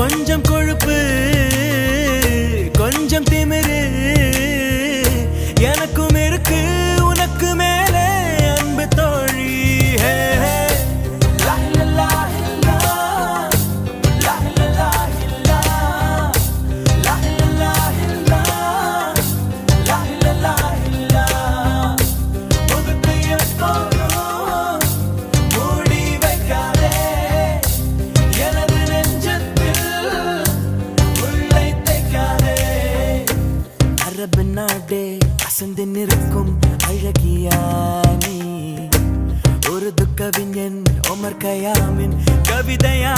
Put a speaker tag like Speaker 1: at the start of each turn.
Speaker 1: கொஞ்சம் அப்படியே அசந்து நிற்கும் அழகியா நீ. ஒரு துக்க விஞ்ஞன் ஒமர் கயாமின் கவிதையா